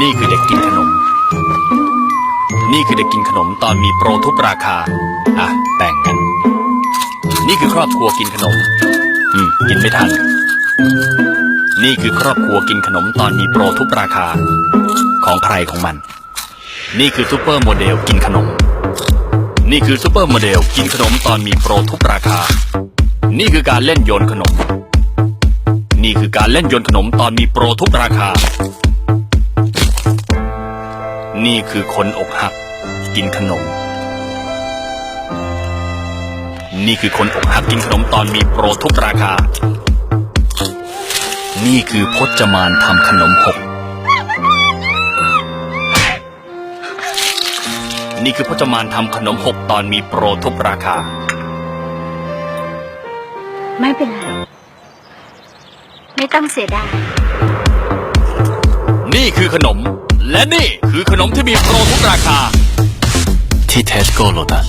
นี่คือเด็กกินขนม นี่คือเด็กกินขนมตอนมีโปรทุกราคา อะแบ่งกัน นี่คือครอบครัวกินขนม อืม กินไม่ทัน นี่คือครอบครัวกินขนมตอนมีโปรทุกราคา ของใครของมัน นี่คือซูเปอร์โมเดลกินขนม นี่คือซูเปอร์โมเดลกินขนมตอนมีโปรทุกราคา นี่คือการเล่นโยนขนม นี่คือการเล่นโยนขนมตอนมีโปรทุกราคา นี่คือคนอกหัก กินขนม นี่คือคนอกหักกินขนมตอนมีโปรทุกราคา นี่คือพจมานทำขนมหก นี่คือพจมานทำขนมหกตอนมีโปรทุกราคา ไม่เป็นไรไม่ต้องเสียดายนี่คือขนม และนี่คือขนมที่มีโปรทุกราคา ที่เทสโก้โลตัส